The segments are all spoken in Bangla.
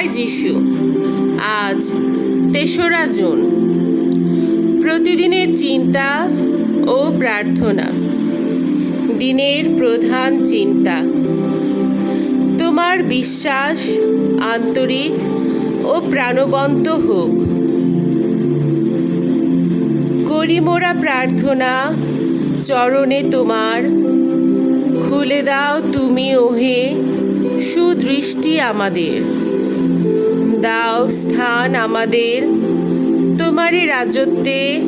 জয় যিশু আজ তেসরা জুন। প্রতিদিনের চিন্তা ও প্রার্থনা। দিনের প্রধান চিন্তা। তোমার বিশ্বাস আন্তরিক ও প্রাণবন্ত হোক। করি মোরা প্রার্থনা চরণে তোমার। খুলে দাও তুমি ওহে, সুদৃষ্টি আমাদের। দাও স্থান আমাদের। তোমারই রাজত্বে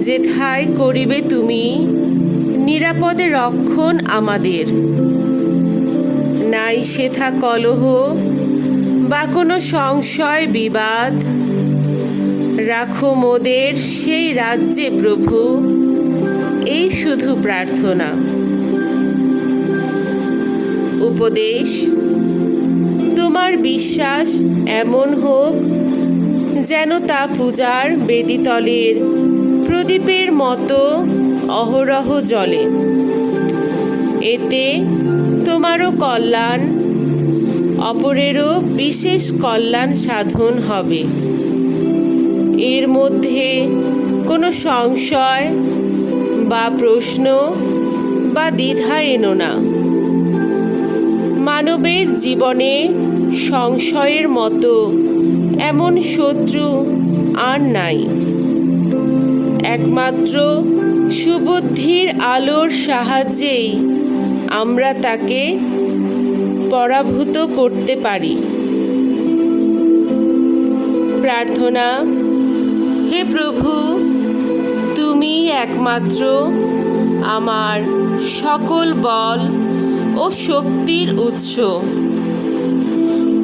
যেথায় করিবে তুমি, নিরাপদে রক্ষণ আমাদের। নাই সেথা কলহ বা কোনো সংশয়, বিবাদ। রাখো মোদের সেই রাজ্যে প্রভু, এই শুধু প্রার্থনা। উপদেশ বিশ্বাস এমন হোক যেন তা পূজার বেদিতলের প্রদীপের মতো অহরহ জলে এতে তোমারও কল্যাণ, অপরেরও বিশেষ কল্যাণ সাধন হবে। এর মধ্যে কোনো সংশয় বা প্রশ্ন বা দ্বিধা এনো না। মানবের জীবনে সংশয়ের মতো এমন শত্রু আর নাই। একমাত্র সুবুদ্ধির আলোর সাহায্যেই আমরা তাকে পরাভূত করতে পারি। প্রার্থনা, হে প্রভু, তুমি একমাত্র আমার সকল বল ও শক্তির উৎস।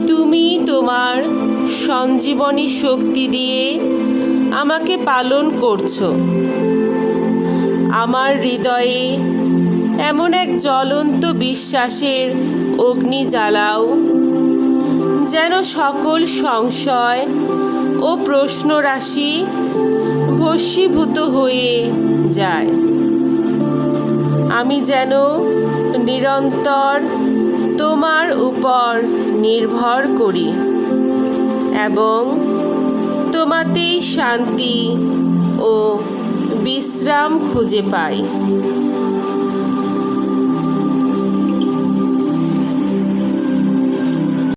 তুমি তোমার সঞ্জীবনী শক্তি দিয়ে আমাকে পালন করছ। আমার হৃদয়ে এমন এক জ্বলন্ত বিশ্বাসের অগ্নি জ্বালাও, যেন সকল সংশয় ও প্রশ্নরাশি ভস্মীভূত হয়ে যায়। আমি যেন নিরন্তর তোমার উপর নির্ভর করি এবং তোমাতেই শান্তি ও বিশ্রাম খুঁজে পাই।